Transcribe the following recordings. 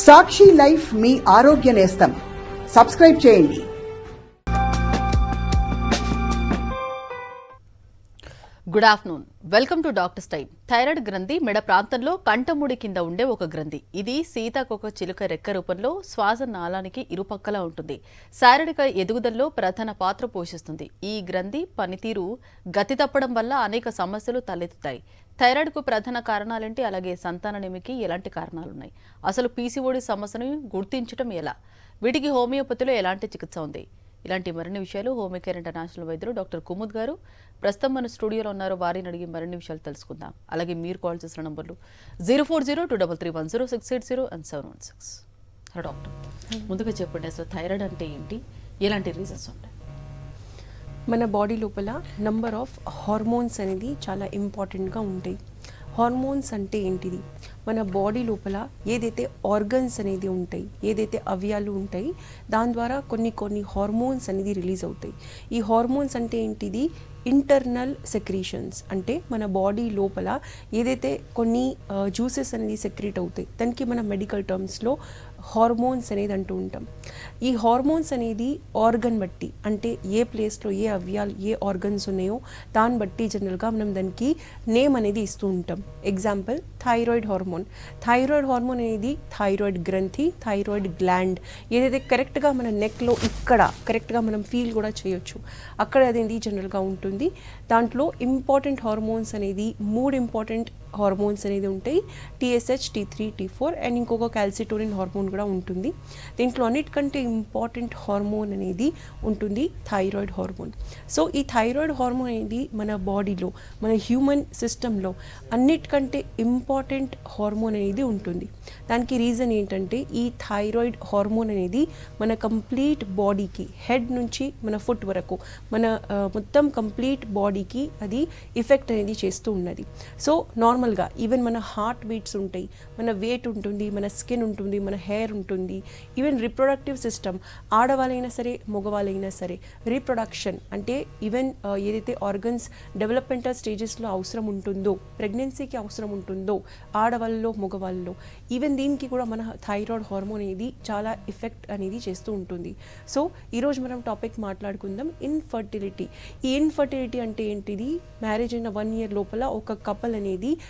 సాక్షి life మీ ఆరోగ్య నేస్తం. Subscribe చేయండి. Good afternoon. Welcome to doctors time thyroid గ్రంథి మెడ ప్రాంతంలో కంటముడి కింద ఉండే ఒక గ్రంథి. ఇది సీతాకొక చిలుక రెక్క రూపంలో శ్వాస నాళానికి ఇరుపక్కలా ఉంటుంది. శారీరక ఎదుగుదలలో ప్రధాన పాత్ర పోషిస్తుంది. ఈ గ్రంథి పనితీరు గతి తప్పడం వల్ల అనేక సమస్యలు తలెత్తుతాయి. థైరాయిడ్కు ప్రధాన కారణాలేంటి? అలాగే సంతాననేమికి ఎలాంటి కారణాలున్నాయి? అసలు పీసీఓడి సమస్యను గుర్తించడం ఎలా? వీటికి హోమియోపతిలో ఎలాంటి చికిత్స ఉంది? ఇలాంటి మరిన్ని విషయాలు హోమికేర్ ఇంటర్నేషనల్ వైద్యులు డాక్టర్ కుముద్ గారు ప్రస్తుతం మన స్టూడియోలో ఉన్నారు. వారిని అడిగి మరిన్ని విషయాలు తెలుసుకుందాం. అలాగే మీరు కాల్ చేసిన నంబర్లు zero four zero two double three one zero six eight zero and seven one six. Hello doctor. ముందుగా చెప్పండి అసలు థైరాయిడ్ అంటే ఏంటి? ఎలాంటి రీజన్స్ ఉంటాయి? మన బాడీ లోపల నంబర్ ఆఫ్ హార్మోన్స్ అనేది చాలా ఇంపార్టెంట్గా ఉంటాయి. హార్మోన్స్ అంటే ఏంటిది? మన బాడీ లోపల ఏదైతే ఆర్గన్స్ అనేది ఉంటాయి ఏదైతే అవయాలు ఉంటాయి దాని ద్వారా కొన్ని కొన్ని హార్మోన్స్ అనేది రిలీజ్ అవుతాయి. ఈ హార్మోన్స్ అంటే ఏంటిది? ఇంటర్నల్ సెక్రీషన్స్ అంటే మన బాడీ లోపల ఏదైతే కొన్ని uh, జ్యూసెస్ అనేది సెక్రీట్ అవుతాయి దానికి మన మెడికల్ టర్మ్స్లో హార్మోన్స్ అనేది అంటూ ఉంటాం. ఈ హార్మోన్స్ అనేది ఆర్గన్ బట్టి అంటే ఏ ప్లేస్లో ఏ అవయాలు ఏ ఆర్గన్స్ ఉన్నాయో దాన్ని బట్టి జనరల్గా మనం దానికి నేమ్ అనేది ఇస్తూ ఉంటాం. Example thyroid hormone thyroid hormone అనేది థైరాయిడ్ గ్రంథి థైరాయిడ్ గ్లాండ్ ఏదైతే కరెక్ట్గా మన నెక్లో ఇక్కడ కరెక్ట్గా మనం ఫీల్ కూడా చేయొచ్చు. అక్కడ అనేది జనరల్గా ఉంటుంది. దాంట్లో ఇంపార్టెంట్ హార్మోన్స్ అనేది మూడు ఇంపార్టెంట్ హార్మోన్స్ అనేది ఉంటాయి TSH T three T four and ఇంకొక క్యాల్సిటోనిన్ హార్మోన్ కూడా ఉంటుంది. దీంట్లో అన్నిటికంటే ఇంపార్టెంట్ హార్మోన్ అనేది ఉంటుంది థైరాయిడ్ హార్మోన్ సో ఈ థైరాయిడ్ హార్మోన్ అనేది మన బాడీలో మన హ్యూమన్ సిస్టంలో అన్నిటికంటే ఇంపార్టెంట్ హార్మోన్ అనేది ఉంటుంది. దానికి రీజన్ ఏంటంటే ఈ థైరాయిడ్ హార్మోన్ అనేది మన కంప్లీట్ బాడీకి హెడ్ నుంచి మన ఫుట్ వరకు మన మొత్తం కంప్లీట్ బాడీకి అది ఎఫెక్ట్ అనేది చేస్తూ ఉన్నది. సో నార్మల్ నార్మల్గా ఈవెన్ మన హార్ట్ బీట్స్ ఉంటాయి మన వెయిట్ ఉంటుంది మన స్కిన్ ఉంటుంది మన హెయిర్ ఉంటుంది ఈవెన్ రిప్రొడక్టివ్ సిస్టమ్ ఆడవాళ్ళైనా సరే మగవాళ్ళైనా సరే రీప్రొడక్షన్ అంటే ఈవెన్ ఏదైతే ఆర్గన్స్ డెవలప్మెంటల్ స్టేజెస్లో అవసరం ఉంటుందో ప్రెగ్నెన్సీకి అవసరం ఉంటుందో ఆడవాళ్ళలో మగవాళ్ళలో ఈవెన్ దీనికి కూడా మన థైరాయిడ్ హార్మోన్ అనేది చాలా ఎఫెక్ట్ అనేది చేస్తూ ఉంటుంది. సో ఈరోజు మనం టాపిక్ మాట్లాడుకుందాం ఇన్ఫర్టిలిటీ ఈ ఇన్ఫర్టిలిటీ అంటే ఏంటిది? మ్యారేజ్ అయిన వన్ ఇయర్ లోపల ఒక కపల్ అనేది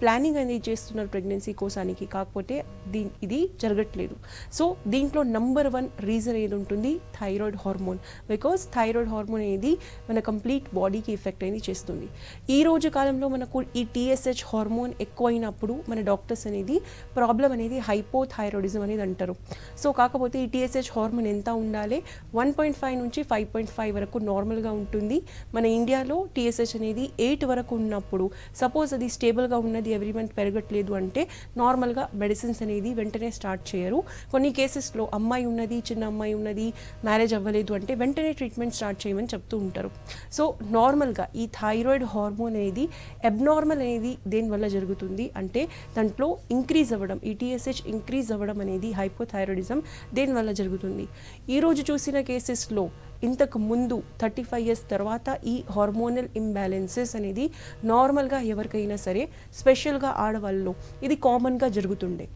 ప్లానింగ్ అనేది చేస్తున్నారు ప్రెగ్నెన్సీ కోసానికి. కాకపోతే దీ ఇది జరగట్లేదు. సో దీంట్లో నంబర్ వన్ రీజన్ ఏది ఉంటుంది? Thyroid hormone because thyroid hormone అనేది మన కంప్లీట్ బాడీకి ఎఫెక్ట్ అనేది చేస్తుంది. ఈ రోజు కాలంలో మనకు ఈ టీఎస్హెచ్ హార్మోన్ ఎక్కువైనప్పుడు మన డాక్టర్స్ అనేది ప్రాబ్లం అనేది హైపోథైరాయిడిజం అనేది అంటారు. సో కాకపోతే ఈ టీఎస్హెచ్ హార్మోన్ ఎంత ఉండాలి? వన్ పాయింట్ ఫైవ్ నుంచి ఫైవ్ పాయింట్ ఫైవ్ వరకు నార్మల్గా ఉంటుంది. మన ఇండియాలో టీఎస్హెచ్ అనేది ఎయిట్ వరకు ఉన్నప్పుడు సపోజ్ అది స్టేబుల్గా ఉన్నది ఎవ్రీ మంత్ పెరగట్లేదు అంటే నార్మల్గా మెడిసిన్స్ అనేది వెంటనే స్టార్ట్ చేయరు. కొన్ని కేసెస్లో అమ్మాయి ఉన్నది చిన్న అమ్మాయి ఉన్నది మ్యారేజ్ అవ్వలేదు అంటే వెంటనే ట్రీట్మెంట్ స్టార్ట్ చేయమని చెప్తూ ఉంటారు. సో నార్మల్గా ఈ థైరాయిడ్ హార్మోన్ అనేది అబ్నార్మల్ అనేది దేనివల్ల జరుగుతుంది అంటే దాంట్లో ఇంక్రీజ్ అవ్వడం ఈ టీఎస్హెచ్ ఇంక్రీజ్ అవ్వడం అనేది హైపోథైరాయిడిజం దేనివల్ల జరుగుతుంది. ఈరోజు చూసిన కేసెస్లో ఇంతకు ముందు థర్టీ ఫైవ్ ఇయర్స్ తర్వాత ఈ హార్మోనల్ ఇంబ్యాలెన్సెస్ అనేది నార్మల్గా ఎవరికైనా సరే స్పెషల్గా ఆడవాళ్ళలో ఇది కామన్గా జరుగుతుండే.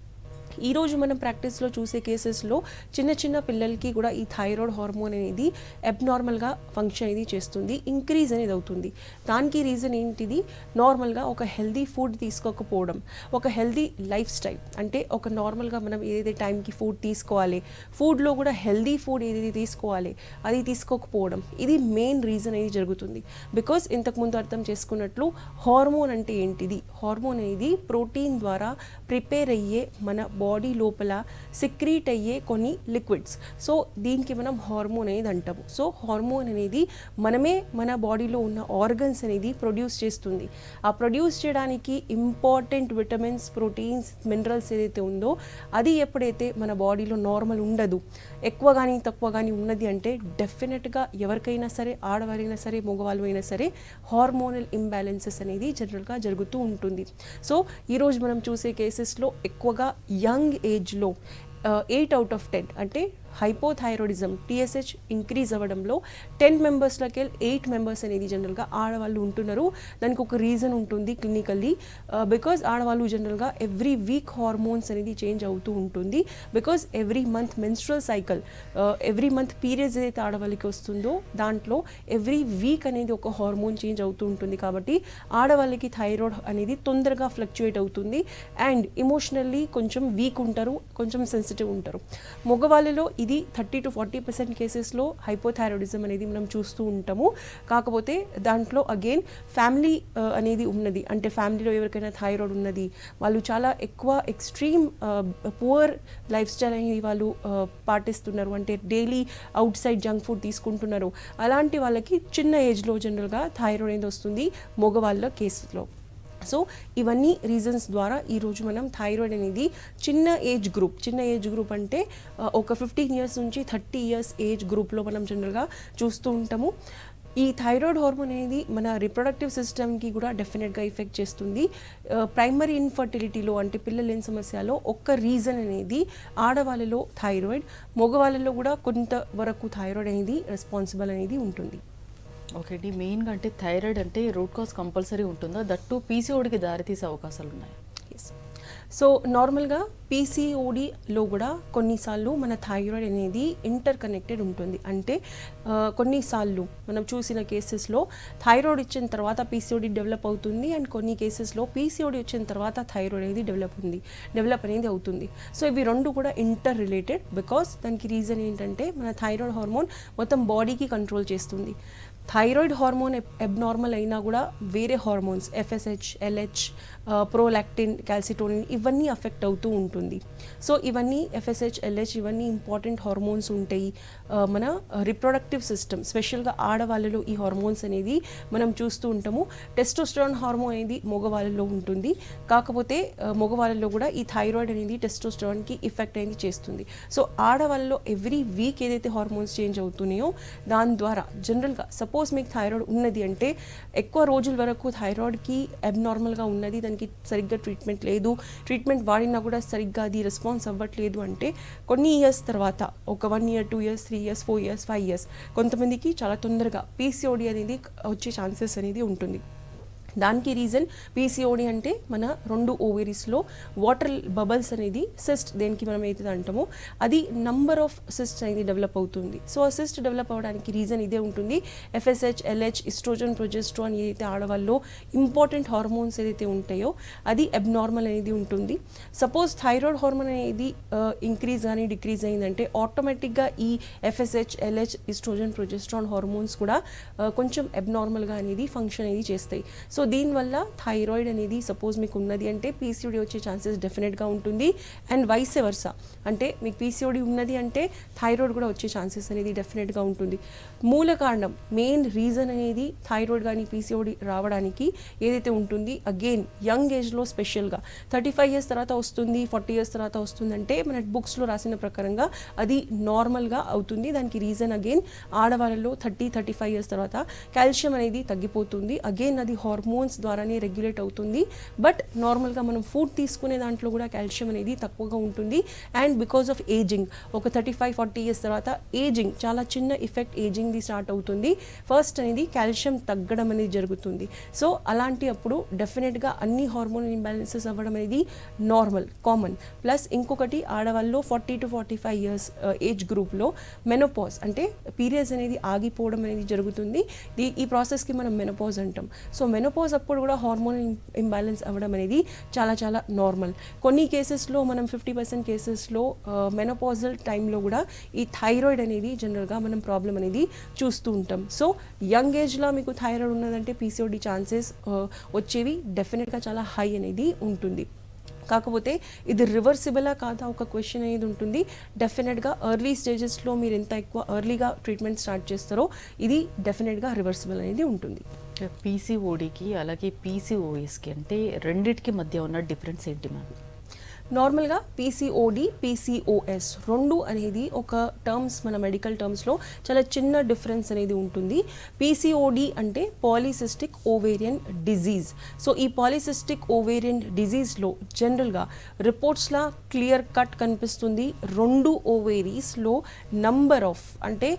ఈరోజు మనం ప్రాక్టీస్లో చూసే కేసెస్లో చిన్న చిన్న పిల్లలకి కూడా ఈ థైరాయిడ్ హార్మోన్ అనేది అబ్నార్మల్గా ఫంక్షన్ అనేది చేస్తుంది ఇంక్రీజ్ అనేది అవుతుంది. దానికి రీజన్ ఏంటిది? నార్మల్గా ఒక హెల్దీ ఫుడ్ తీసుకోకపోవడం ఒక హెల్దీ లైఫ్ స్టైల్ అంటే ఒక నార్మల్గా మనం ఏదైతే టైంకి ఫుడ్ తీసుకోవాలి ఫుడ్లో కూడా హెల్దీ ఫుడ్ ఏదైతే తీసుకోవాలి అది తీసుకోకపోవడం ఇది మెయిన్ రీజన్ అనేది జరుగుతుంది. బికాస్ ఇంతకుముందు అర్థం చేసుకున్నట్లు హార్మోన్ అంటే ఏంటిది? హార్మోన్ అనేది ప్రోటీన్ ద్వారా ప్రిపేర్ అయ్యే మన బాడీ బాడీ లోపల సిక్రీట్ అయ్యే కొన్ని లిక్విడ్స్. సో దీనికి మనం హార్మోన్ అనేది అంటాము. సో హార్మోన్ అనేది మనమే మన బాడీలో ఉన్న ఆర్గన్స్ అనేది ప్రొడ్యూస్ చేస్తుంది. ఆ ప్రొడ్యూస్ చేయడానికి ఇంపార్టెంట్ విటమిన్స్ ప్రోటీన్స్ మినరల్స్ ఏదైతే ఉందో అది ఎప్పుడైతే మన బాడీలో నార్మల్ ఉండదు ఎక్కువ కానీ తక్కువ కానీ ఉన్నది అంటే డెఫినెట్గా ఎవరికైనా సరే ఆడవారైనా సరే మగవాళ్ళు అయినా సరే హార్మోనల్ ఇంబ్యాలెన్సెస్ అనేది జనరల్గా జరుగుతూ ఉంటుంది. సో ఈరోజు మనం చూసే కేసెస్లో ఎక్కువగా యంగ్ ఏజ్లో ఎయిట్ అవుట్ ఆఫ్ టెన్ అంటే హైపోథైరాయిడిజం టీఎస్హెచ్ ఇంక్రీజ్ అవ్వడంలో టెన్ మెంబర్స్లోకి ఎయిట్ మెంబర్స్ అనేది జనరల్గా ఆడవాళ్ళు ఉంటున్నారు. దానికి ఒక రీజన్ ఉంటుంది క్లినికల్లీ బికాజ్ uh, ఆడవాళ్ళు జనరల్గా ఎవ్రీ వీక్ హార్మోన్స్ అనేది చేంజ్ అవుతూ ఉంటుంది. Because every month menstrual cycle every month periods ఏదైతే ఆడవాళ్ళకి వస్తుందో దాంట్లో ఎవ్రీ వీక్ అనేది ఒక హార్మోన్ చేంజ్ అవుతూ ఉంటుంది కాబట్టి ఆడవాళ్ళకి థైరాయిడ్ అనేది తొందరగా ఫ్లక్చుయేట్ అవుతుంది. అండ్ ఇమోషనల్లీ కొంచెం వీక్ ఉంటారు కొంచెం సెన్సిటివ్ ఉంటారు. మగవాళ్ళలో ఇది థర్టీ టు ఫార్టీ పర్సెంట్ కేసెస్లో హైపోథైరాయిడిజం అనేది మనం చూస్తూ ఉంటాము. కాకపోతే దాంట్లో అగైన్ ఫ్యామిలీ అనేది ఉన్నది. అంటే ఫ్యామిలీలో ఎవరికైనా థైరాయిడ్ ఉన్నది. వాళ్ళు చాలా ఎక్కువ ఎక్స్ట్రీమ్ పువర్ లైఫ్ స్టైల్ అనేది వాళ్ళు పాటిస్తున్నారు. అంటే daily outside junk food తీసుకుంటున్నారు. అలాంటి వాళ్ళకి చిన్న ఏజ్లో జనరల్గా థైరాయిడ్ అనేది వస్తుంది మగవాళ్ళ కేసులో. సో ఇవన్నీ రీజన్స్ ద్వారా ఈరోజు మనం థైరాయిడ్ అనేది చిన్న ఏజ్ గ్రూప్ చిన్న ఏజ్ గ్రూప్ అంటే ఒక ఫిఫ్టీన్ ఇయర్స్ నుంచి థర్టీ ఇయర్స్ ఏజ్ గ్రూప్లో మనం జనరల్గా చూస్తూ ఉంటాము. ఈ థైరాయిడ్ హార్మోన్ అనేది మన రిప్రొడక్టివ్ సిస్టమ్కి కూడా డెఫినెట్గా ఎఫెక్ట్ చేస్తుంది. ప్రైమరీ ఇన్ఫర్టిలిటీలో అంటే పిల్లలు లేని సమస్యలో ఒక్క రీజన్ అనేది ఆడవాళ్ళలో థైరాయిడ్ మగవాళ్ళలో కూడా కొంత వరకు థైరాయిడ్ అనేది రెస్పాన్సిబుల్ అనేది ఉంటుంది. ఓకే అండి మెయిన్గా అంటే థైరాయిడ్ అంటే రూట్ కాజ్ కంపల్సరీ ఉంటుందా? దట్టు పీసీఓడికి దారితీసే అవకాశాలు ఉన్నాయి? సో నార్మల్గా పీసీఓడిలో కూడా కొన్నిసార్లు మన థైరాయిడ్ అనేది ఇంటర్ కనెక్టెడ్ ఉంటుంది. అంటే కొన్నిసార్లు మనం చూసిన కేసెస్లో థైరాయిడ్ ఇచ్చిన తర్వాత పీసీఓడి డెవలప్ అవుతుంది అండ్ కొన్ని కేసెస్లో పీసీఓడి వచ్చిన తర్వాత థైరాయిడ్ అనేది డెవలప్ ఉంది డెవలప్ అనేది అవుతుంది. సో ఇవి రెండు కూడా ఇంటర్ రిలేటెడ్ బికాస్ దానికి రీజన్ ఏంటంటే మన థైరాయిడ్ హార్మోన్ మొత్తం బాడీకి కంట్రోల్ చేస్తుంది. థైరాయిడ్ హార్మోన్ ఎబ్నార్మల్ అయినా కూడా వేరే hormones FSH LH prolactin calcitonin ఇవన్నీ అఫెక్ట్ అవుతూ ఉంటుంది. సో ఇవన్నీ ఎఫ్ఎస్హెచ్ ఎల్హెచ్ ఇవన్నీ ఇంపార్టెంట్ హార్మోన్స్ ఉంటాయి. మన రిప్రొడక్టివ్ సిస్టమ్ స్పెషల్గా ఆడవాళ్ళలో ఈ హార్మోన్స్ అనేది మనం చూస్తూ ఉంటాము. టెస్టోస్టరాన్ హార్మోన్ అనేది మగవాళ్ళలో ఉంటుంది. కాకపోతే మగవాళ్ళలో కూడా ఈ థైరాయిడ్ అనేది టెస్టోస్టరాన్కి ఇఫెక్ట్ అనేది చేస్తుంది. సో ఆడవాళ్ళలో ఎవ్రీ వీక్ ఏదైతే హార్మోన్స్ చేంజ్ అవుతున్నాయో దాని ద్వారా జనరల్గా సపోజ్ మీకు థైరాయిడ్ ఉన్నది అంటే ఎక్కువ రోజుల వరకు థైరాయిడ్కి అబ్నార్మల్గా ఉన్నది దానికి సరిగ్గా ట్రీట్మెంట్ లేదు. ట్రీట్మెంట్ వాడినా కూడా సరిగ్గా అది రెస్పాన్స్ అవ్వట్లేదు అంటే కొన్ని ఇయర్స్ తర్వాత ఒక one year two years three years four years five years కొంతమందికి చాలా తొందరగా పీసీఓడి అనేది వచ్చే ఛాన్సెస్ అనేది ఉంటుంది. దానికి రీజన్ పీసీఓడి అంటే మన రెండు ఓవరీస్లో వాటర్ బబల్స్ అనేది సిస్ట్ దేనికి మనం ఏదైతే అంటామో అది నంబర్ ఆఫ్ సిస్ట్ అనేది డెవలప్ అవుతుంది. సో ఆ సిస్ట్ డెవలప్ అవ్వడానికి రీజన్ ఇదే ఉంటుంది. ఎఫ్ఎస్హెచ్ ఎల్హెచ్ ఇస్ట్రోజన్ ప్రొజెస్ట్రాన్ ఏదైతే ఆడవాళ్ళలో ఇంపార్టెంట్ హార్మోన్స్ ఏదైతే ఉంటాయో అది అబ్నార్మల్ అనేది ఉంటుంది. సపోజ్ థైరాయిడ్ హార్మోన్ అనేది ఇంక్రీజ్ కానీ డిక్రీజ్ అయిందంటే ఆటోమేటిక్గా ఈ FSH LH oestrogen progesterone hormones కూడా కొంచెం అబ్నార్మల్గా అనేది ఫంక్షన్ అనేది చేస్తాయి. సో దీనివల్ల థైరాయిడ్ అనేది సపోజ్ మీకు ఉన్నది అంటే పీసీఓడి వచ్చే ఛాన్సెస్ డెఫినెట్గా ఉంటుంది అండ్ వైస్ వర్సా అంటే మీకు పీసీఓడి ఉన్నది అంటే థైరాయిడ్ కూడా వచ్చే ఛాన్సెస్ అనేది డెఫినెట్గా ఉంటుంది. మూల కారణం మెయిన్ రీజన్ అనేది థైరాయిడ్ కానీ పీసీఓడి రావడానికి ఏదైతే ఉంటుంది అగైన్ యంగ్ ఏజ్లో స్పెషల్గా థర్టీ ఫైవ్ ఇయర్స్ తర్వాత వస్తుంది ఫార్టీ ఇయర్స్ తర్వాత వస్తుందంటే మన బుక్స్లో రాసిన ప్రకారంగా అది నార్మల్గా అవుతుంది. దానికి రీజన్ అగైన్ ఆడవాళ్ళలో థర్టీ థర్టీ ఫైవ్ ఇయర్స్ తర్వాత కాల్షియం అనేది తగ్గిపోతుంది. అగైన్ అది హార్మోన్ హార్మోన్స్ ద్వారానే రెగ్యులేట్ అవుతుంది. బట్ నార్మల్గా మనం ఫుడ్ తీసుకునే దాంట్లో కూడా కాల్షియం అనేది తక్కువగా ఉంటుంది. అండ్ బికాస్ ఆఫ్ ఏజింగ్ ఒక థర్టీ ఫైవ్ ఫార్టీ ఇయర్స్ తర్వాత ఏజింగ్ చాలా చిన్న ఎఫెక్ట్ ఏజింగ్ది స్టార్ట్ అవుతుంది. ఫస్ట్ అనేది కాల్షియం తగ్గడం అనేది జరుగుతుంది. సో అలాంటి అప్పుడు డెఫినెట్గా అన్ని హార్మోన్ ఇంబ్యాలెన్సెస్ అవ్వడం అనేది నార్మల్ కామన్ ప్లస్ ఇంకొకటి ఆడవాళ్ళు forty to forty five years age గ్రూప్లో మెనోపాజ్ అంటే పీరియడ్స్ అనేది ఆగిపోవడం అనేది జరుగుతుంది. దీ ఈ ప్రాసెస్కి మనం మెనోపాజ్ అంటాం. సో మెనోపాజ్ అప్పుడు కూడా హార్మోన్ ఇంబ్యాలెన్స్ అవ్వడం అనేది చాలా చాలా నార్మల్ కొన్ని కేసెస్లో మనం ఫిఫ్టీ పర్సెంట్ కేసెస్లో మెనోపాజల్ టైంలో కూడా ఈ థైరాయిడ్ అనేది జనరల్గా మనం ప్రాబ్లం అనేది చూస్తూ ఉంటాం. సో యంగ్ ఏజ్లో మీకు థైరాయిడ్ ఉన్నదంటే పీసీఓడి ఛాన్సెస్ వచ్చేవి డెఫినెట్గా చాలా హై అనేది ఉంటుంది. కాకపోతే ఇది రివర్సిబులా కాదా ఒక క్వశ్చన్ అనేది ఉంటుంది. డెఫినెట్గా ఎర్లీ స్టేజెస్లో మీరు ఎంత ఎక్కువ ఎర్లీగా ట్రీట్మెంట్ స్టార్ట్ చేస్తారో ఇది డెఫినెట్గా రివర్సిబుల్ అనేది ఉంటుంది. పీసీఓడికి అలాగే పీసీఓఎస్కి అంటే రెండిటికి మధ్య ఉన్న డిఫరెన్స్ ఏంటి మ్యామ్? నార్మల్గా పీసీఓడి పీసీఓఎస్ రెండు అనేది ఒక టర్మ్స్ మన మెడికల్ టర్మ్స్లో చాలా చిన్న డిఫరెన్స్ అనేది ఉంటుంది. పీసీఓడి అంటే పాలిసిస్టిక్ ఓవేరియన్ డిజీజ్ సో ఈ పాలిసిస్టిక్ ఓవేరియన్ డిజీజ్లో జనరల్గా రిపోర్ట్స్లా క్లియర్ కట్ కనిపిస్తుంది. రెండు ఓవేరీస్లో నంబర్ ఆఫ్ అంటే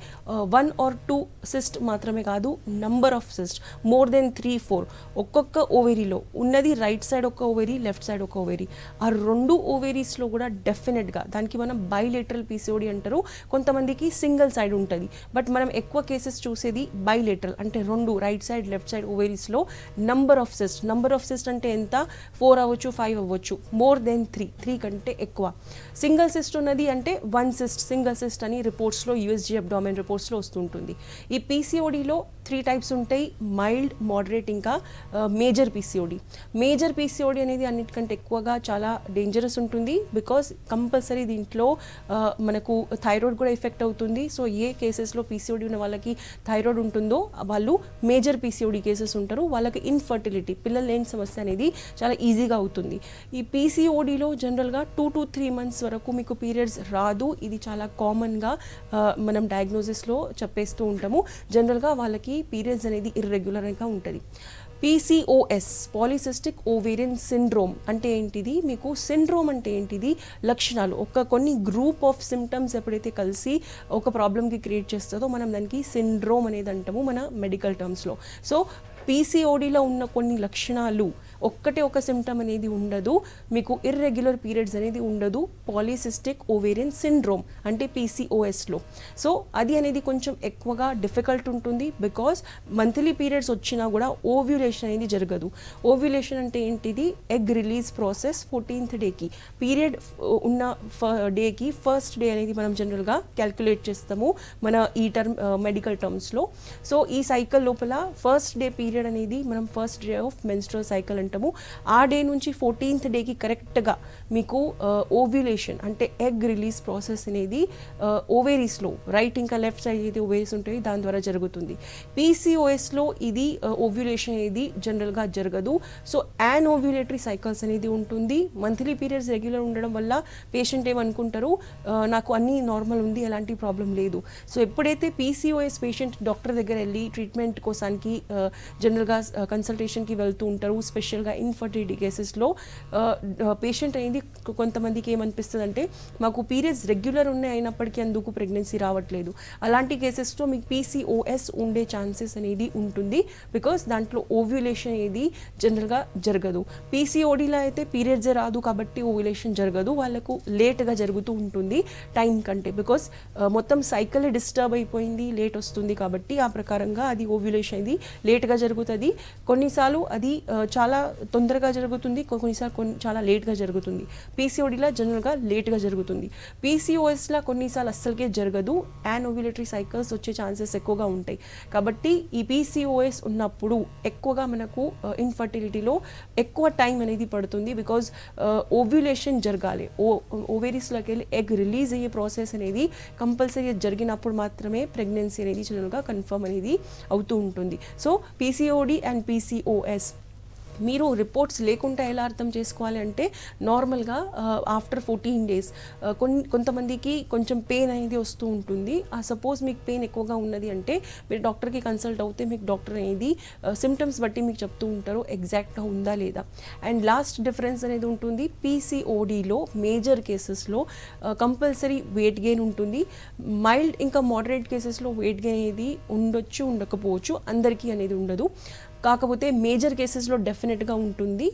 వన్ ఆర్ టూ సిస్ట్ మాత్రమే కాదు number of cyst more than three four ఒక్కొక్క ఓవేరీలో ఉన్నది రైట్ సైడ్ ఒక ఓవేరీ లెఫ్ట్ సైడ్ ఒక ఓవేరీ ఆ రెండు ఓవేరీస్లో కూడా డెఫినెట్గా దానికి మనం బైలేటరల్ పీసీఓడి అంటారు. కొంతమందికి సింగిల్ సైడ్ ఉంటుంది. బట్ మనం ఎక్కువ కేసెస్ చూసేది బైలేటరల్ అంటే రెండు right side left side ఓవేరీస్లో number of cyst number of cyst అంటే ఎంత? ఫోర్ అవ్వచ్చు ఫైవ్ అవ్వచ్చు. మోర్ దెన్ త్రీ త్రీ కంటే ఎక్కువ. సింగిల్ సిస్ట్ ఉన్నది అంటే వన్ సిస్ట్ సింగిల్ సిస్ట్ అని రిపోర్ట్స్లో యూఎస్జీ అబ్డామిన్ రిపోర్ట్స్లో వస్తుంటుంది. ఈ పీసీఓడిలో త్రీ టైప్స్ ఉంటాయి మైల్డ్ మోడరేట్ ఇంకా మేజర్ పీసీఓడి మేజర్ పీసీఓడి అనేది అన్నిటికంటే ఎక్కువగా చాలా డేంజరస్ ఉంటుంది బికాస్ కంపల్సరీ దీంట్లో uh, మనకు థైరాయిడ్ కూడా ఎఫెక్ట్ అవుతుంది. సో ఏ కేసెస్లో పీసీఓడి ఉన్న వాళ్ళకి థైరాయిడ్ ఉంటుందో వాళ్ళు మేజర్ పీసీఓడి కేసెస్ ఉంటారు. వాళ్ళకి ఇన్ఫర్టిలిటీ పిల్లలు లేని సమస్య అనేది చాలా ఈజీగా అవుతుంది. ఈ పీసీఓడిలో జనరల్గా టూ టు త్రీ మంత్స్ వరకు మీకు పీరియడ్స్ రాదు. ఇది చాలా కామన్గా uh, మనం డయాగ్నోసిస్లో చెప్పేస్తూ ఉంటాము. జనరల్గా వాళ్ళకి పీరియడ్స్ అనేది ఇర్రెగ్యులర్గా ఉంటుంది. పీసీఓఎస్ పాలిసిస్టిక్ ఓవేరియన్ సిండ్రోమ్ అంటే ఏంటిది? మీకు సిండ్రోమ్ అంటే ఏంటిది? లక్షణాలు. ఒక కొన్ని గ్రూప్ ఆఫ్ సిమ్టమ్స్ ఎప్పుడైతే కలిసి ఒక ప్రాబ్లమ్కి క్రియేట్ చేస్తుందో మనం దానికి సిండ్రోమ్ అనేది అంటాము మన మెడికల్ టర్మ్స్లో సో పీసీఓడిలో ఉన్న కొన్ని లక్షణాలు ఒక్కటే ఒక సిమ్టమ్ అనేది ఉండదు. మీకు ఇర్రెగ్యులర్ పీరియడ్స్ అనేది ఉండదు. పాలిసిస్టిక్ ఓవేరియన్ సిండ్రోమ్ అంటే పీసీఓఎస్లో సో అది అనేది కొంచెం ఎక్కువగా డిఫికల్ట్ ఉంటుంది బికాస్ మంత్లీ పీరియడ్స్ వచ్చినా కూడా ఓవ్యులేషన్ అనేది జరగదు. ఓవ్యులేషన్ అంటే ఏంటిది? ఎగ్ రిలీజ్ ప్రాసెస్ ఫోర్టీన్త్ డేకి పీరియడ్ ఉన్న డేకి ఫస్ట్ డే అనేది మనం జనరల్గా క్యాల్కులేట్ చేస్తాము మన ఈ టర్మ్ మెడికల్ టర్మ్స్లో సో ఈ సైకిల్ లోపల ఫస్ట్ డే పీరియడ్ అనేది మనం first day of menstrual cycle అంటాము. ఆ డే నుంచి ఫోర్టీన్త్ డేకి కరెక్ట్గా మీకు ఓవ్యులేషన్ అంటే ఎగ్ రిలీజ్ ప్రాసెస్ అనేది ఓవేరీస్లో రైట్ ఇంకా లెఫ్ట్ సైడ్ అయితే ఓవేరీస్ ఉంటాయి దాని ద్వారా జరుగుతుంది. పీసీఓఎస్లో ఇది ఓవ్యులేషన్ అనేది జనరల్గా జరగదు. సో యాన్ ఓవ్యులేటరీ సైకిల్స్ అనేది ఉంటుంది. మంత్లీ పీరియడ్స్ రెగ్యులర్ ఉండడం వల్ల పేషెంట్ ఏమనుకుంటారు? నాకు అన్నీ నార్మల్ ఉంది ఎలాంటి ప్రాబ్లం లేదు. సో ఎప్పుడైతే పీసీఓఎస్ పేషెంట్ డాక్టర్ దగ్గర వెళ్ళి ట్రీట్మెంట్ కోసానికి జనరల్గా కన్సల్టేషన్కి వెళ్తూ ఉంటారు స్పెషల్ స్పెషల్గా ఇన్ఫర్టిలిటీ కేసెస్లో పేషెంట్ అనేది కొంతమందికి ఏమనిపిస్తుంది అంటే మాకు పీరియడ్స్ రెగ్యులర్ ఉన్నాయి అయినప్పటికీ అందుకు ప్రెగ్నెన్సీ రావట్లేదు. అలాంటి కేసెస్లో మీకు పీసీఓఎస్ ఉండే ఛాన్సెస్ అనేది ఉంటుంది బికాస్ దాంట్లో ఓవ్యులేషన్ అనేది జనరల్గా జరగదు. పీసీఓడిలో అయితే పీరియడ్సే రాదు కాబట్టి ఓవ్యులేషన్ జరగదు. వాళ్ళకు లేట్గా జరుగుతూ ఉంటుంది టైం కంటే బికాస్ మొత్తం సైకిల్ డిస్టర్బ్ అయిపోయింది లేట్ వస్తుంది కాబట్టి ఆ ప్రకారంగా అది ఓవ్యులేషన్ ఇది లేట్గా జరుగుతుంది. కొన్నిసార్లు అది చాలా తొందరగా జరుగుతుంది కొన్నిసార్లు కొన్ని చాలా లేట్గా జరుగుతుంది. పీసీఓడిలా జనరల్గా లేట్గా జరుగుతుంది. పీసీఓఎస్లో కొన్నిసార్లు అస్సలకే జరగదు. యాన్ ఓవ్యులేటరీ సైకిల్స్ వచ్చే ఛాన్సెస్ ఎక్కువగా ఉంటాయి. కాబట్టి ఈ పీసీఓఎస్ ఉన్నప్పుడు ఎక్కువగా మనకు ఇన్ఫర్టిలిటీలో ఎక్కువ టైం అనేది పడుతుంది బికాజ్ ఓవ్యులేషన్ జరగాలి. ఓ ఓవేరీస్లోకి వెళ్ళి ఎగ్ రిలీజ్ అయ్యే ప్రాసెస్ అనేది కంపల్సరీ జరిగినప్పుడు మాత్రమే ప్రెగ్నెన్సీ అనేది జనరల్గా కన్ఫర్మ్ అనేది అవుతూ ఉంటుంది. సో పీసీఓడి అండ్ పీసీఓఎస్ మీరు రిపోర్ట్స్ లేకుండా ఎలా అర్థం చేసుకోవాలి అంటే నార్మల్గా ఆఫ్టర్ ఫోర్టీన్ డేస్ కొన్ని కొంతమందికి కొంచెం పెయిన్ అనేది వస్తూ ఉంటుంది. ఆ సపోజ్ మీకు పెయిన్ ఎక్కువగా ఉన్నది అంటే మీరు డాక్టర్కి కన్సల్ట్ అవుతే మీకు డాక్టర్ అనేది సిమ్టమ్స్ బట్టి మీకు చెప్తూ ఉంటారు ఎగ్జాక్ట్గా ఉందా లేదా. అండ్ లాస్ట్ డిఫరెన్స్ అనేది ఉంటుంది పీసీఓడిలో మేజర్ కేసెస్లో కంపల్సరీ వెయిట్ గెయిన్ ఉంటుంది. మైల్డ్ ఇంకా మోడరేట్ కేసెస్లో వెయిట్ గెయిన్ అనేది ఉండొచ్చు ఉండకపోవచ్చు అందరికీ అనేది ఉండదు. కాకపోతే మేజర్ కేసెస్లో డెఫినెట్గా ఉంటుంది.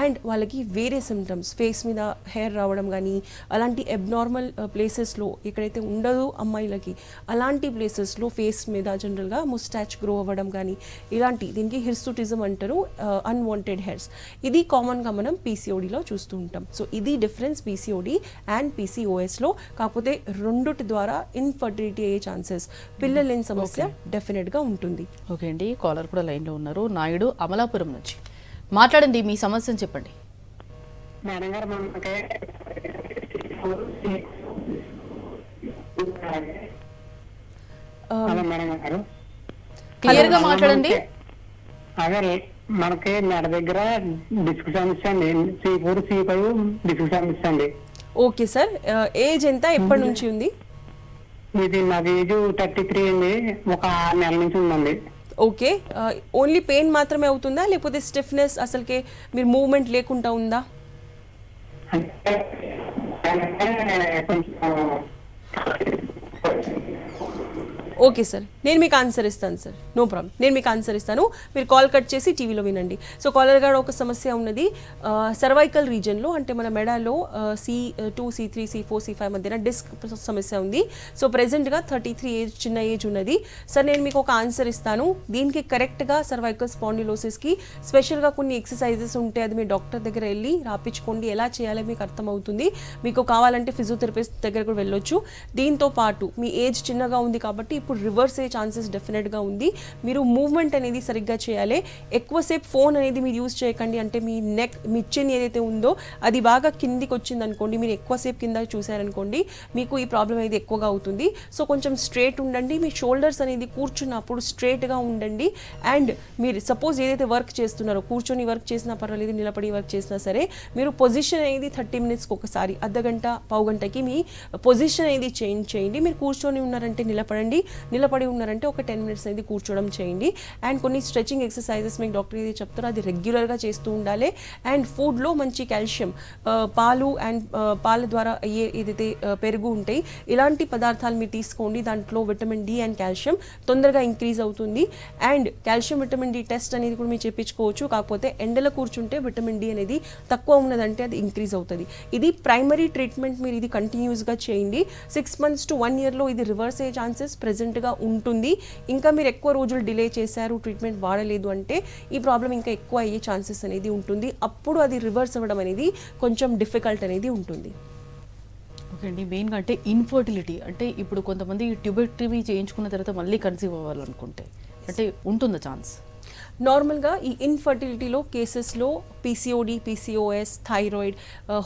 అండ్ వాళ్ళకి వేరే సిమ్టమ్స్ ఫేస్ మీద హెయిర్ రావడం కానీ అలాంటి అబ్నార్మల్ ప్లేసెస్లో ఎక్కడైతే ఉండదు అమ్మాయిలకి అలాంటి ప్లేసెస్లో ఫేస్ మీద జనరల్గా ముస్టాచ్ గ్రో అవ్వడం కానీ ఇలాంటి దీనికి హిర్సుటిజం అంటారు అన్వాంటెడ్ హెయిర్స్ ఇది కామన్గా మనం పీసీఓడిలో చూస్తూ ఉంటాం. సో ఇది డిఫరెన్స్ పీసీఓడి అండ్ పీసీఓఎస్లో కాకపోతే రెండుటి ద్వారా ఇన్ఫర్టిలిటీ అయ్యే ఛాన్సెస్ పిల్లలు లేని సమస్య డెఫినెట్గా ఉంటుంది. ఓకే అండి. కాలర్ కూడా లైన్లో ఉన్నారు. నాయుడు అమలాపురం నుంచి. మాట్లాడండి మీ సమస్యను చెప్పండి. మేడం గారు మనకి క్లియర్గా మాట్లాడండి. అదే మనకి మెడ దగ్గర డిస్క్ సమస్య అండి C four C five disc సమస్య అండి ఓకే సార్. ఏజ్ ఎంత? ఎప్పటి నుంచి ఉంది? ఇది నాది ఏజ్ థర్టీ త్రీ అండి. ఒక ఆరు నెలల నుంచి ఉందండి. ఓకే ఓన్లీ పెయిన్ మాత్రమే అవుతుందా లేకపోతే స్టిఫ్నెస్ అసలుకే మీరు మూవ్మెంట్ లేకుండా ఉందా అంటే ఓకే సార్ నేను మీకు ఆన్సర్ ఇస్తాను సార్ నో ప్రాబ్లం నేను మీకు ఆన్సర్ ఇస్తాను. మీరు కాల్ కట్ చేసి టీవీలో వినండి. సో కాలర్ గారు ఒక సమస్య ఉన్నది. సర్వైకల్ రీజన్లో అంటే మన మెడలో C two C three C four C five మధ్యన డిస్క్ సమస్య ఉంది. సో ప్రెసెంట్గా థర్టీ త్రీ ఏజ్ చిన్న ఏజ్ ఉన్నది. సార్ నేను మీకు ఒక ఆన్సర్ ఇస్తాను. దీనికి కరెక్ట్గా సర్వైకల్ స్పాండిలోసిస్కి స్పెషల్గా కొన్ని ఎక్సర్సైజెస్ ఉంటే అది మీ డాక్టర్ దగ్గర వెళ్ళి రాపించుకోండి ఎలా చేయాలో మీకు అర్థమవుతుంది. మీకు కావాలంటే ఫిజియోథెరపిస్ట్ దగ్గర కూడా వెళ్ళొచ్చు. దీంతో పాటు మీ ఏజ్ చిన్నగా ఉంది కాబట్టి ఇప్పుడు రివర్స్ అయ్యే ఛాన్సెస్ డెఫినెట్గా ఉంది. మీరు మూవ్మెంట్ అనేది సరిగ్గా చేయాలి. ఎక్కువసేపు ఫోన్ అనేది మీరు యూజ్ చేయకండి. అంటే మీ నెక్ మీ చిన్ ఏదైతే ఉందో అది బాగా కిందికి వచ్చింది అనుకోండి మీరు ఎక్కువసేపు కింద చూసారనుకోండి మీకు ఈ ప్రాబ్లం అనేది ఎక్కువగా అవుతుంది. సో కొంచెం స్ట్రేట్ ఉండండి. మీ షోల్డర్స్ అనేది కూర్చున్నప్పుడు స్ట్రేట్గా ఉండండి. అండ్ మీరు సపోజ్ ఏదైతే వర్క్ చేస్తున్నారో కూర్చొని వర్క్ చేసినా పర్వాలేదు నిలబడి వర్క్ చేసినా సరే మీరు పొజిషన్ అనేది థర్టీ మినిట్స్కి ఒకసారి అర్ధ గంట పావు గంటకి మీ పొజిషన్ అనేది చేంజ్ చేయండి. మీరు కూర్చొని ఉన్నారంటే నిలబడండి. నిలబడి ఉన్నారంటే ఒక టెన్ మినిట్స్ అనేది కూర్చోవడం చేయండి. అండ్ కొన్ని స్ట్రెచింగ్ ఎక్సర్సైజెస్ మీకు డాక్టర్ ఏది చెప్తారో. అది రెగ్యులర్గా చేస్తూ ఉండాలి. అండ్ ఫుడ్లో మంచి కాల్షియం పాలు అండ్ పాల ద్వారా అయ్యే ఏదైతే పెరుగు ఉంటాయి ఇలాంటి పదార్థాలు మీరు తీసుకోండి. దాంట్లో విటమిన్ డి అండ్ కాల్షియం తొందరగా ఇంక్రీజ్ అవుతుంది. And calcium vitamin D test అనేది కూడా మీరు చేయించుకోవచ్చు కాకపోతే ఎండలో కూర్చుంటే విటమిన్ డి అనేది తక్కువ ఉన్నదంటే అది ఇంక్రీజ్ అవుతుంది. ఇది ప్రైమరీ ట్రీట్మెంట్ మీరు ఇది కంటిన్యూస్గా చేయండి. సిక్స్ మంత్స్ టు వన్ ఇయర్లో ఇది రివర్స్ అయ్యే ఛాన్సెస్ ప్రెజెంట్గా ఉంటుంది. ఇంకా మీరు ఎక్కువ రోజులు డిలే చేశారు ట్రీట్మెంట్ వాడలేదు అంటే ఈ ప్రాబ్లం ఇంకా ఎక్కువ అయ్యే ఛాన్సెస్ అనేది ఉంటుంది. అప్పుడు అది రివర్స్ అవ్వడం అనేది కొంచెం డిఫికల్ట్ అనేది ఉంటుంది. ఓకే అండి. మెయిన్గా అంటే ఇన్ఫర్టిలిటీ అంటే ఇప్పుడు కొంతమంది ట్యూబెక్టమీ చేయించుకున్న తర్వాత మళ్ళీ కన్సీవ్ అవ్వాలనుకుంటే అంటే ఉంటుందా ఛాన్స్? నార్మల్గా ఈ ఇన్ఫర్టిలిటీలో కేసెస్లో PCOD PCOS thyroid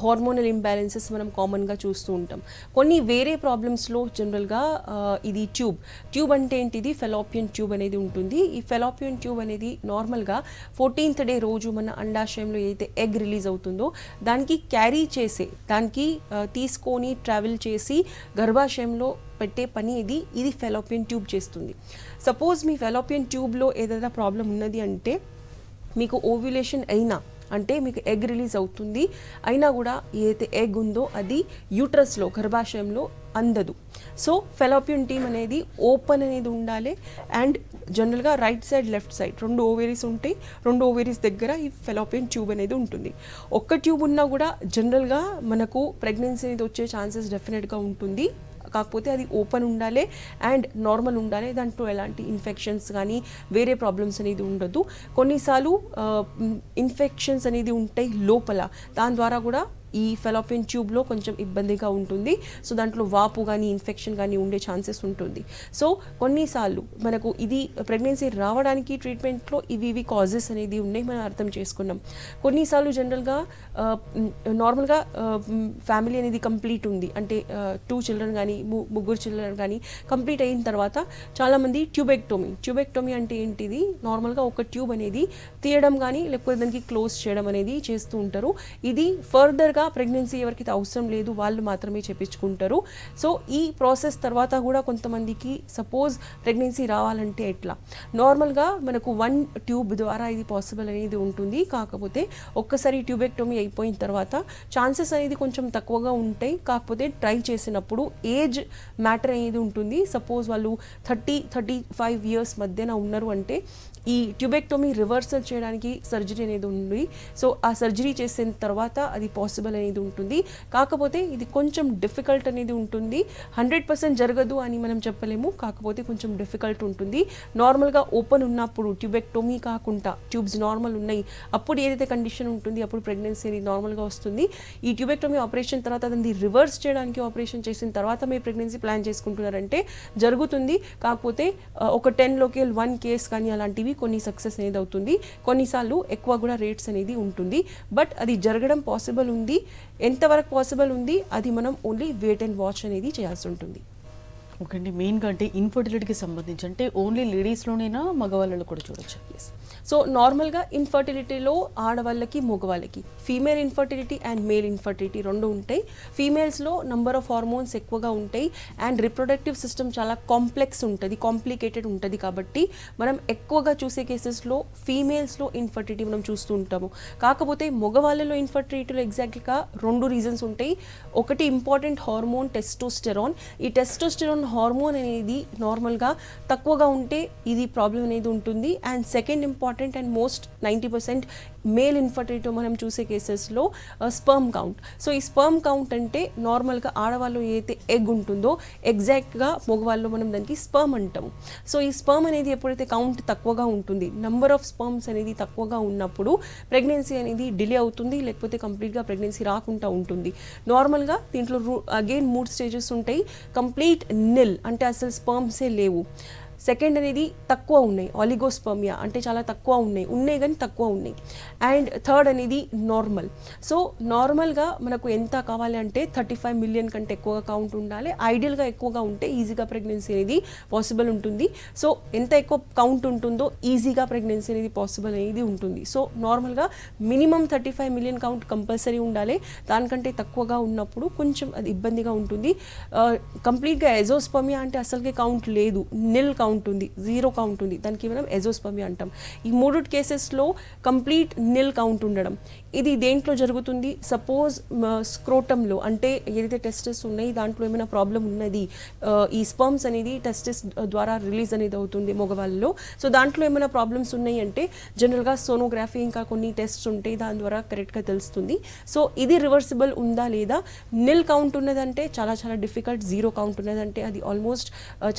hormonal imbalances మనం కామన్గా చూస్తూ ఉంటాం. కొన్ని వేరే ప్రాబ్లమ్స్లో జనరల్గా uh, ఇది ట్యూబ్ ట్యూబ్ అంటే ఏంటిది? ఫెలాపియన్ ట్యూబ్ అనేది ఉంటుంది. ఈ ఫెలోపియన్ ట్యూబ్ అనేది నార్మల్గా ఫోర్టీన్త్ డే రోజు మన అండాశయంలో ఏదైతే ఎగ్ రిలీజ్ అవుతుందో దానికి క్యారీ చేసే దానికి uh, తీసుకొని ట్రావెల్ చేసి గర్భాశయంలో పెట్టే పని ఇది ఇది ఫెలోపియన్ ట్యూబ్ చేస్తుంది. సపోజ్ మీ ఫెలోపియన్ ట్యూబ్లో ఏదైనా ప్రాబ్లం ఉన్నది అంటే మీకు ఓవ్యులేషన్ అయినా అంటే మీకు ఎగ్ రిలీజ్ అవుతుంది అయినా కూడా ఏదైతే ఎగ్ ఉందో అది యూట్రస్లో గర్భాశయంలో అందదు. సో ఫెలోపియన్ టీమ్ అనేది ఓపెన్ అనేది ఉండాలి అండ్ జనరల్గా రైట్ సైడ్ లెఫ్ట్ సైడ్ రెండు ఓవేరీస్ ఉంటాయి రెండు ఓవేరీస్ దగ్గర ఈ ఫెలోపియన్ ట్యూబ్ అనేది ఉంటుంది. ఒక్క ట్యూబ్ ఉన్నా కూడా జనరల్గా మనకు ప్రెగ్నెన్సీ అనేది వచ్చే ఛాన్సెస్ డెఫినెట్గా ఉంటుంది. కాకపోతే అది ఓపెన్ ఉండాలి అండ్ నార్మల్ ఉండాలి దాంట్లో ఎలాంటి ఇన్ఫెక్షన్స్ కానీ వేరే ప్రాబ్లమ్స్ అనేది ఉండదు. కొన్నిసార్లు ఇన్ఫెక్షన్స్ అనేది ఉంటాయి లోపల. దాని ద్వారా కూడా ఈ ఫెలోపియన్ ట్యూబ్లో కొంచెం ఇబ్బందిగా ఉంటుంది. సో దాంట్లో వాపు కానీ ఇన్ఫెక్షన్ కానీ ఉండే ఛాన్సెస్ ఉంటుంది. సో కొన్నిసార్లు మనకు ఇది ప్రెగ్నెన్సీ రావడానికి ట్రీట్మెంట్లో ఇవి ఇవి కాజెస్ అనేది ఉన్నాయి మనం అర్థం చేసుకున్నాం. కొన్నిసార్లు జనరల్గా నార్మల్గా ఫ్యామిలీ అనేది కంప్లీట్ ఉంది. అంటే టూ చిల్డ్రన్ కానీ ముగ్గురు చిల్డ్రన్ కానీ కంప్లీట్ అయిన తర్వాత చాలామంది ట్యూబెక్టోమీ. ట్యూబెక్టోమీ అంటే ఏంటిది? నార్మల్గా ఒక ట్యూబ్ అనేది తీయడం కానీ లేకపోతే దానికి క్లోజ్ చేయడం అనేది చేస్తూ ఉంటారు. ఇది ఫర్దర్గా ప్రెగ్నెన్సీ ఎవరికైతే అవసరం లేదు వాళ్ళు మాత్రమే చేపించుకుంటారు. సో ఈ ప్రాసెస్ తర్వాత కూడా కొంతమందికి సపోజ్ ప్రెగ్నెన్సీ రావాలంటే ఎట్లా? నార్మల్గా మనకు వన్ ట్యూబ్ ద్వారా ఇది పాసిబుల్ అనేది ఉంటుంది. కాకపోతే ఒక్కసారి ట్యూబెక్టోమీ అయిపోయిన తర్వాత ఛాన్సెస్ అనేది కొంచెం తక్కువగా ఉంటాయి. కాకపోతే ట్రై చేసినప్పుడు ఏజ్ మ్యాటర్ అనేది ఉంటుంది. సపోజ్ వాళ్ళు థర్టీ థర్టీ ఫైవ్ ఇయర్స్ మధ్యన ఉన్నారు అంటే ఈ ట్యూబెక్టోమీ రివర్సల్ చేయడానికి సర్జరీ అనేది ఉంది. సో ఆ సర్జరీ చేసిన తర్వాత అది పాసిబుల్ అనేది ఉంటుంది. కాకపోతే ఇది కొంచెం డిఫికల్ట్ అనేది ఉంటుంది. హండ్రెడ్ పర్సెంట్ జరగదు అని మనం చెప్పలేము. కాకపోతే కొంచెం డిఫికల్ట్ ఉంటుంది. నార్మల్గా ఓపెన్ ఉన్నప్పుడు ట్యూబెక్టోమీ కాకుండా ట్యూబ్స్ నార్మల్ ఉన్నాయి. అప్పుడు ఏదైతే కండిషన్ ఉంటుంది అప్పుడు ప్రెగ్నెన్సీ అనేది నార్మల్గా వస్తుంది. ఈ ట్యూబెక్టోమీ ఆపరేషన్ తర్వాత దాన్ని రివర్స్ చేయడానికి ఆపరేషన్ చేసిన తర్వాత మీరు ప్రెగ్నెన్సీ ప్లాన్ చేసుకుంటున్నారంటే జరుగుతుంది. కాకపోతే ఒక టెన్ లోకేల్ వన్ కేస్ కానీ అలాంటివి కొన్ని సక్సెస్ అనేది అవుతుంది. కొన్నిసార్లు ఎక్కువ కూడా రేట్స్ అనేది ఉంటుంది. బట్ అది జరగడం పాసిబుల్ ఉంది. ఎంతవరకు పాసిబుల్ ఉంది? అది మనం ఓన్లీ వెయిట్ అండ్ వాచ్ అనేది చేయాల్సి ఉంటుంది. ఓకే అండి. మెయిన్గా అంటే ఇన్ఫర్టిలిటీకి సంబంధించి అంటే ఓన్లీ లేడీస్లోనేనా మగవాళ్ళలో కూడా చూడొచ్చు? ఎస్ సో నార్మల్గా ఇన్ఫర్టిలిటీలో ఆడవాళ్ళకి మగవాళ్ళకి female infertility and male infertility రెండు ఉంటాయి. ఫీమేల్స్లో నంబర్ ఆఫ్ హార్మోన్స్ ఎక్కువగా ఉంటాయి అండ్ రిప్రొడక్టివ్ సిస్టమ్ చాలా కాంప్లెక్స్ ఉంటుంది కాంప్లికేటెడ్ ఉంటుంది కాబట్టి మనం ఎక్కువగా చూసే కేసెస్లో ఫీమేల్స్లో ఇన్ఫర్టిలిటీ మనం చూస్తూ ఉంటాము. కాకపోతే మగవాళ్ళలో ఇన్ఫర్టిలిటీలో ఎగ్జాక్ట్గా రెండు రీజన్స్ ఉంటాయి. ఒకటి ఇంపార్టెంట్ హార్మోన్ టెస్టోస్టెరాన్ ఈ టెస్టోస్టెరాన్ హార్మోన్ అనేది నార్మల్గా తక్కువగా ఉంటే ఇది ప్రాబ్లం అనేది ఉంటుంది. And second important and most ninety percent male infertility మనం చూసే కేసెస్లో స్పర్మ్ కౌంట్ సో ఈ స్పర్మ్ కౌంట్ అంటే నార్మల్గా ఆడవాళ్ళు ఏదైతే ఎగ్ ఉంటుందో ఎగ్జాక్ట్గా మగవాళ్ళు మనం దానికి స్పర్మ్ అంటాము. సో ఈ స్పర్మ్ అనేది ఎప్పుడైతే కౌంట్ తక్కువగా ఉంటుంది నంబర్ ఆఫ్ స్పర్మ్స్ అనేది తక్కువగా ఉన్నప్పుడు ప్రెగ్నెన్సీ అనేది డిలే అవుతుంది లేకపోతే కంప్లీట్గా ప్రెగ్నెన్సీ రాకుండా ఉంటుంది. నార్మల్గా దీంట్లో అగైన్ మూడు స్టేజెస్ ఉంటాయి. కంప్లీట్ నిల్ అంటే అసలు స్పర్మ్సే లేవు. సెకండ్ అనేది తక్కువ ఉన్నాయి. ఆలిగోస్పర్మియా అంటే చాలా తక్కువ ఉన్నాయి. ఉన్నాయి కానీ తక్కువ ఉన్నాయి. అండ్ థర్డ్ అనేది నార్మల్. సో నార్మల్గా మనకు ఎంత కావాలి అంటే థర్టీ ఫైవ్ మిలియన్ కంటే ఎక్కువగా కౌంట్ ఉండాలి. ఐడియల్గా ఎక్కువగా ఉంటే ఈజీగా ప్రెగ్నెన్సీ అనేది పాసిబుల్ ఉంటుంది. సో ఎంత ఎక్కువ కౌంట్ ఉంటుందో ఈజీగా ప్రెగ్నెన్సీ అనేది పాసిబుల్ అనేది ఉంటుంది. సో నార్మల్గా minimum thirty five million count compulsory ఉండాలి. దానికంటే తక్కువగా ఉన్నప్పుడు కొంచెం అది ఇబ్బందిగా ఉంటుంది. కంప్లీట్గా ఎజోస్పమియా అంటే అసలుకే కౌంట్ లేదు. నిల్ కౌంట్ ఉంటుంది జీరో కౌంట్ ఉంది. దానికి మనం ఎజోస్పమియా అంటాం. ఈ మూడు కేసెస్లో కంప్లీట్ నిల్ కౌంట్ ఉండడం. ఇది దేంట్లో జరుగుతుంది? సపోజ్ స్క్రోటంలో అంటే ఏదైతే టెస్టెస్ ఉన్నాయి దాంట్లో ఏమైనా ప్రాబ్లం ఉన్నది ఈ స్పర్మ్స్ అనేది టెస్టెస్ ద్వారా రిలీజ్ అనేది అవుతుంది మగవాళ్ళలో. సో దాంట్లో ఏమైనా ప్రాబ్లమ్స్ ఉన్నాయి అంటే జనరల్గా సోనోగ్రఫీ ఇంకా కొన్ని టెస్ట్స్ ఉంటాయి దాని ద్వారా కరెక్ట్గా తెలుస్తుంది. సో ఇది రివర్సిబుల్ ఉందా లేదా? నిల్ కౌంట్ ఉన్నదంటే చాలా చాలా డిఫికల్ట్ జీరో కౌంట్ ఉన్నదంటే అది ఆల్మోస్ట్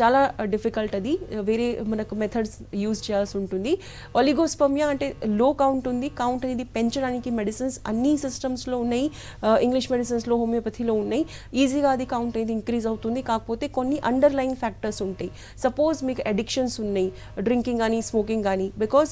చాలా డిఫికల్ట్ అది. వేరే మనకు మెథడ్స్ యూజ్ చేయాల్సి ఉంటుంది. ఒలిగోస్పమ్యా అంటే లో కౌంట్ ఉంది. కౌంట్ అనేది పెంచడానికి మెడిసిన్స్ అన్ని సిస్టమ్స్లో ఉన్నాయి. ఇంగ్లీష్ మెడిసిన్స్లో హోమియోపతిలో ఉన్నాయి. ఈజీగా అది కౌంట్ అనేది ఇంక్రీజ్ అవుతుంది. కాకపోతే కొన్ని అండర్ లైన్ ఫ్యాక్టర్స్ ఉంటాయి. సపోజ్ మీకు అడిక్షన్స్ ఉన్నాయి. డ్రింకింగ్ కానీ స్మోకింగ్ కానీ బికాజ్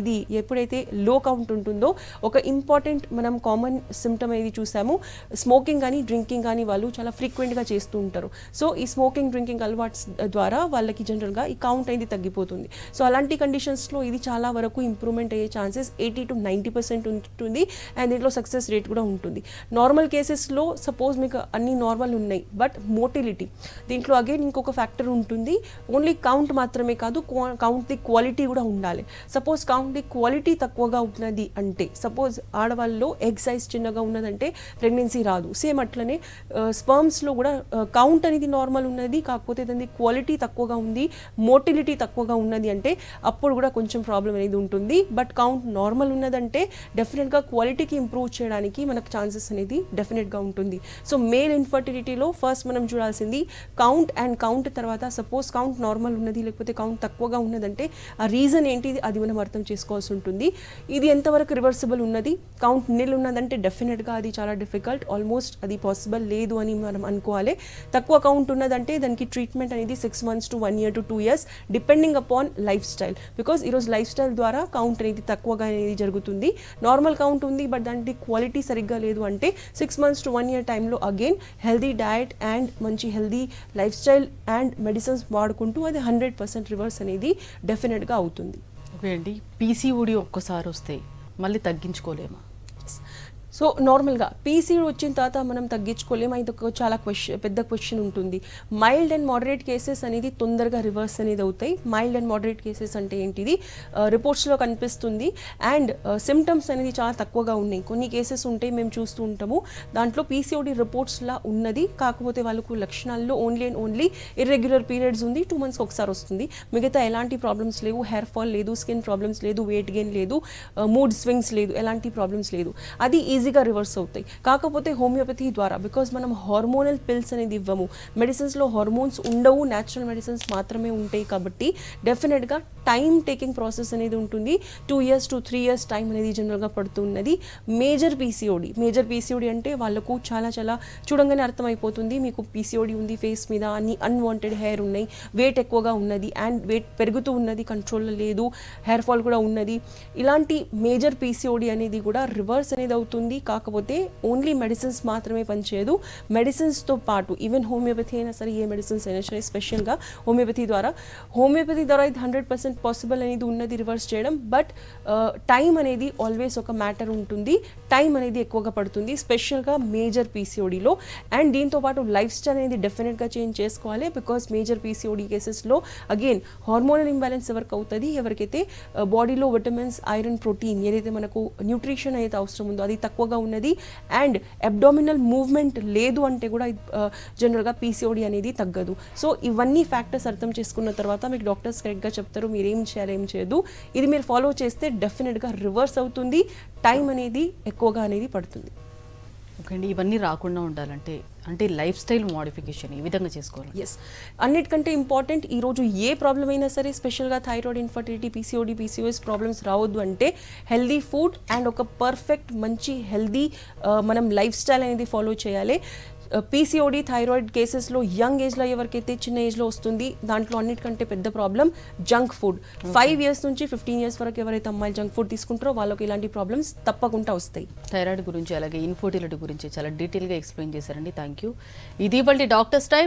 ఇది ఎప్పుడైతే లో కౌంట్ ఉంటుందో ఒక ఇంపార్టెంట్ మనం కామన్ సిమ్టమ్ అనేది చూసాము స్మోకింగ్ కానీ డ్రింకింగ్ కానీ వాళ్ళు చాలా ఫ్రీక్వెంట్గా చేస్తూ ఉంటారు. సో ఈ స్మోకింగ్ డ్రింకింగ్ అలవాట్స్ ద్వారా వాళ్ళకి జనరల్గా ఈ కౌంట్ అనేది తగ్గిపోతుంది. సో అలాంటి కండిషన్స్లో ఇది చాలా వరకు ఇంప్రూవ్మెంట్ అయ్యే chances eighty to ninety percent ఉంటుంది అండ్ దీంట్లో సక్సెస్ రేట్ కూడా ఉంటుంది. నార్మల్ కేసెస్లో సపోజ్ మీకు అన్ని నార్మల్ ఉన్నాయి బట్ మోటిలిటీ దీంట్లో అగైన్ ఇంకొక ఫ్యాక్టర్ ఉంటుంది ఓన్లీ కౌంట్ మాత్రమే కాదు కౌంట్ ది క్వాలిటీ కూడా ఉండాలి. సపోజ్ కౌంట్ ది క్వాలిటీ తక్కువగా ఉన్నది అంటే సపోజ్ ఆడవాళ్ళలో ఎగ్ సైజ్ చిన్నగా ఉన్నదంటే ప్రెగ్నెన్సీ రాదు. సేమ్ అట్లనే uh, స్పర్మ్స్లో కూడా uh, కౌంట్ అనేది నార్మల్ ఉన్నది కాకపోతే దాని క్వాలిటీ తక్కువగా ఉంది మోటిలిటీ తక్కువగా ఉన్నది అంటే అప్పుడు కూడా కొంచెం ప్రాబ్లం అనేది ఉంటుంది. బట్ కౌంట్ నార్మల్ ఉన్నదంటే డెఫినెట్గా క్వాలిటీకి ఇంప్రూవ్ చేయడానికి మనకు ఛాన్సెస్ అనేది డెఫినెట్గా ఉంటుంది. సో మేల్ ఇన్ఫర్టిలిటీలో ఫస్ట్ మనం చూడాల్సింది కౌంట్ అండ్ కౌంట్ తర్వాత సపోజ్ కౌంట్ నార్మల్ ఉన్నది లేకపోతే కౌంట్ తక్కువగా ఉన్నదంటే ఆ రీజన్ ఏంటి అది మనం అర్థం చేసుకోవాల్సి ఉంటుంది. ఇది ఎంతవరకు రివర్సిబుల్ ఉన్నది? కౌంట్ నిల్ ఉన్నదంటే డెఫినెట్గా అది చాలా డిఫికల్ట్ ఆల్మోస్ట్ అది పాసిబుల్ లేదు అని మనం అనుకోవాలి. తక్కువ కౌంట్ ఉన్నదంటే దానికి ట్రీట్మెంట్ అనేది six months to one year to two years depending upon lifestyle because ఈరోజు లైఫ్ స్టైల్ ద్వారా కౌంట్ అనేది తక్కువగా అనేది జరుగుతుంది. నార్మల్ కౌంట్ ఉంది బట్ దానికి క్వాలిటీ సరిగ్గా లేదు అంటే six months to one year టైంలో అగైన్ హెల్దీ డయట్ అండ్ మంచి healthy lifestyle and medicines వాడుకుంటూ అది హండ్రెడ్ పర్సెంట్ రివర్స్ అనేది డెఫినెట్గా అవుతుంది. ఓకే అండి. పీసీఓడి ఒక్కసారి వస్తే మళ్ళీ తగ్గించుకోలేమా? సో నార్మల్గా పీసీడ్ వచ్చిన తర్వాత మనం తగ్గించుకోలేము. ఇది ఒక చాలా క్వశ్చన్ పెద్ద క్వశ్చన్ ఉంటుంది. మైల్డ్ అండ్ మోడరేట్ కేసెస్ అనేది తొందరగా రివర్స్ అనేది అవుతాయి. మైల్డ్ అండ్ మోడరేట్ కేసెస్ అంటే ఏంటిది? రిపోర్ట్స్లో కనిపిస్తుంది. అండ్ సిమ్టమ్స్ అనేది చాలా తక్కువగా ఉన్నాయి. కొన్ని కేసెస్ ఉంటాయి మేము చూస్తూ ఉంటాము. దాంట్లో పీసీఓడి రిపోర్ట్స్లా ఉన్నది. కాకపోతే వాళ్ళకు లక్షణాల్లో only and only irregular periods ఉంది. టూ మంత్స్కి ఒకసారి వస్తుంది. మిగతా ఎలాంటి ప్రాబ్లమ్స్ లేవు. హెయిర్ ఫాల్ లేదు. స్కిన్ ప్రాబ్లమ్స్ లేదు. వెయిట్ గెయిన్ లేదు. మూడ్ స్వింగ్స్ లేదు. ఎలాంటి ప్రాబ్లమ్స్ లేదు. అది ఈజీ ఈజీగా రివర్స్ అవుతాయి. కాకపోతే హోమియోపతి ద్వారా బికాజ్ మనం హార్మోనల్ పిల్స్ అనేది ఇవ్వము. మెడిసిన్స్లో హార్మోన్స్ ఉండవు న్యాచురల్ మెడిసిన్స్ మాత్రమే ఉంటాయి కాబట్టి డెఫినెట్గా టైం టేకింగ్ ప్రాసెస్ అనేది ఉంటుంది. Two years to three years time అనేది జనరల్గా పడుతున్నది. మేజర్ పీసీఓడి మేజర్ పీసీఓడి అంటే వాళ్ళకు చాలా చాలా చూడంగానే అర్థమైపోతుంది. మీకు పీసీఓడి ఉంది ఫేస్ మీద అన్ని అన్వాంటెడ్ హెయిర్ ఉన్నాయి. వెయిట్ ఎక్కువగా ఉన్నది అండ్ వెయిట్ పెరుగుతూ ఉన్నది కంట్రోల్లో లేదు హెయిర్ ఫాల్ కూడా ఉన్నది. ఇలాంటి మేజర్ పీసీఓడి అనేది కూడా రివర్స్ అనేది అవుతుంది. ఉంటుంది కాకపోతే ఓన్లీ మెడిసిన్స్ మాత్రమే పనిచేయదు. మెడిసిన్స్తో పాటు ఈవెన్ హోమియోపతి అయినా సరే ఏ మెడిసిన్స్ అయినా సరే స్పెషల్గా హోమియోపతి ద్వారా హోమియోపతి ద్వారా ఇది హండ్రెడ్ పర్సెంట్ పాసిబుల్ అనేది ఉన్నది రివర్స్ చేయడం. బట్ టైం uh, అనేది ఆల్వేస్ ఒక మ్యాటర్ ఉంటుంది. టైం అనేది ఎక్కువగా పడుతుంది స్పెషల్గా మేజర్ పీసీఓడిలో అండ్ దీంతో పాటు లైఫ్ స్టైల్ అనేది డెఫినెట్గా చేంజ్ చేసుకోవాలి బికాస్ మేజర్ పీసీఓడి కేసెస్లో అగైన్ హార్మోనల్ ఇంబ్యాలెన్స్ ఎవరికి అవుతుంది? ఎవరికైతే బాడీలో విటమిన్స్ ఐరన్ ప్రోటీన్ ఏదైతే మనకు న్యూట్రిషన్ అయితే అవసరం ఉందో అది తక్కువ తక్కువగా ఉన్నది. అండ్ అబ్డామినల్ మూవ్మెంట్ లేదు అంటే కూడా జనరల్గా పీసీఓడి అనేది తగ్గదు. సో ఇవన్నీ ఫ్యాక్టర్స్ అర్థం చేసుకున్న తర్వాత మీకు డాక్టర్స్ కరెక్ట్గా చెప్తారు మీరు ఏం చేయాలి ఏం చేయదు ఇది మీరు ఫాలో చేస్తే డెఫినెట్గా రివర్స్ అవుతుంది. టైం అనేది ఎక్కువగా అనేది పడుతుంది. ఓకే అండి. ఇవన్నీ రాకుండా ఉండాలంటే అంటే లైఫ్ స్టైల్ మోడిఫికేషన్ ఈ విధంగా చేసుకోవాలి. ఎస్ అన్నిటికంటే ఇంపార్టెంట్ ఈరోజు ఏ ప్రాబ్లం అయినా సరే స్పెషల్గా thyroid infertility PCOD PCOS problems రావద్దు అంటే హెల్దీ ఫుడ్ అండ్ ఒక పర్ఫెక్ట్ మంచి హెల్దీ మనం లైఫ్ స్టైల్ అనేది ఫాలో చేయాలి. పీసీఓడి థైరాయిడ్ కేసెస్లో యంగ్ ఏజ్లో ఎవరికైతే చిన్న ఏజ్లో వస్తుంది దాంట్లో అన్నిటికంటే పెద్ద problem junk food five years నుంచి ఫిఫ్టీన్ ఇయర్స్ వరకు ఎవరైతే అమ్మాయిలు జంక్ ఫుడ్ తీసుకుంటారో వాళ్ళకి ఇలాంటి ప్రాబ్లమ్స్ తప్పకుండా వస్తాయి. థైరాయిడ్ గురించి అలాగే ఇన్ఫర్టిలిటీ గురించి చాలా డీటెయిల్గా ఎక్స్ప్లెయిన్ చేశారండి. థ్యాంక్ యూ ఇది ఇవాళ డాక్టర్స్ టైం